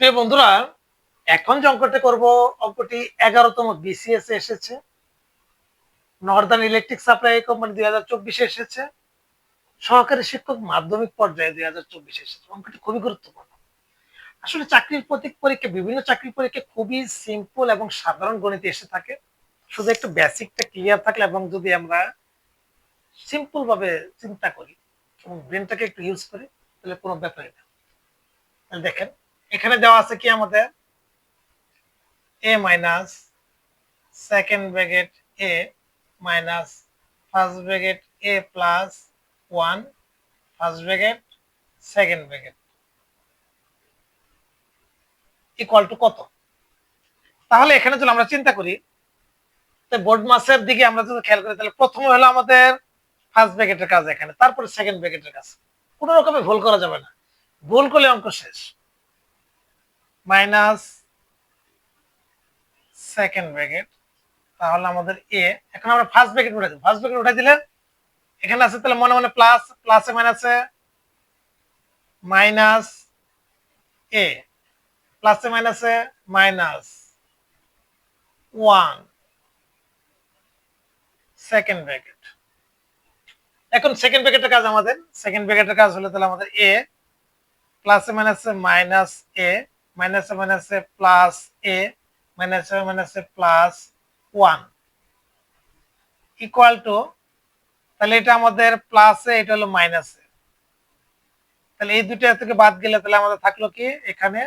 প্রিয় বন্ধুরা, এখন যে অঙ্কটা করব, অঙ্কটি এগারোতম বিসিএস এসেছে। নর্দার্ন ইলেকট্রিক সাপ্লাই কোম্পানি দুই হাজার চব্বিশে এসেছে। সহকারী শিক্ষক মাধ্যমিক পর্যায়ে দুই হাজার চব্বিশে এসেছে। অঙ্কটি খুবই গুরুত্বপূর্ণ। আসলে চাকরির প্রতীক পরীক্ষা, বিভিন্ন চাকরির পরীক্ষা খুবই সিম্পল এবং সাধারণ গণিতে এসে থাকে। শুধু একটু বেসিকটা ক্লিয়ার থাকলে এবং যদি আমরা সিম্পল ভাবে চিন্তা করি এবং ব্রেনটাকে একটু ইউজ করি, তাহলে কোনো ব্যাপারই না। দেখেন এখানে দেওয়া আছে কি আমাদের? A minus second bracket A minus first bracket A plus one first bracket second bracket equal to কত? তাহলে এখানে যদি আমরা চিন্তা করি বোর্ড মাসের দিকে আমরা যদি খেয়াল করি, তাহলে প্রথমে হলো আমাদের ফার্স্ট ব্র্যাকেটের কাজ এখানে, তারপরে সেকেন্ড ব্র্যাকেটের কাজ। কোনো রকমে ভুল করা যাবে না। ভুল করলে অঙ্ক শেষ। মাইনাস সেকেন্ড ব্র্যাকেট তাহলে আমাদের এ এখন আমরা ফার্স্ট ব্র্যাকেট উঠাই দিই ফার্স্ট ব্র্যাকেট উঠাই দিলে এখানে আছে, তাহলে মনে মনে প্লাস প্লাসে মাইনাসে মাইনাস এ প্লাসে মাইনাসে মাইনাস ওয়ান সেকেন্ড ব্র্যাকেট এখন সেকেন্ড ব্র্যাকেটের কাজ আমাদের সেকেন্ড ব্র্যাকেটের কাজ হলো তাহলে আমাদের এ প্লাসে মাইনাসে মাইনাস এ মাইনাসে মাইনাসে প্লাস এ মাইনাসে মাইনাসে প্লাস ওয়ান ইকুয়াল টু তাহলে এটা আমাদের প্লাসে এটা হলো মাইনাসে তাহলে এই দুটো থেকে বাদ গেলে তাহলে আমাদের থাকল কি? এখানে,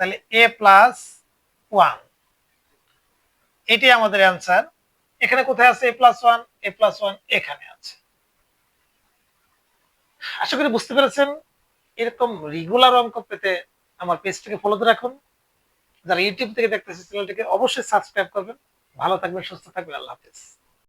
তাহলে এ প্লাস ওয়ান এটি আমাদের অ্যান্সার এখানে কোথায় আছে A plus one A plus one এখানে আছে। আশা করি বুঝতে পেরেছেন। এরকম রেগুলার অঙ্ক পেতে আমার পেজটাকে ফলোতে রাখুন। যারা ইউটিউব থেকে দেখতেছে চ্যানেলটিকে অবশ্যই সাবস্ক্রাইব করবেন। ভালো থাকবেন, সুস্থ থাকবেন, আল্লাহ হাফেজ।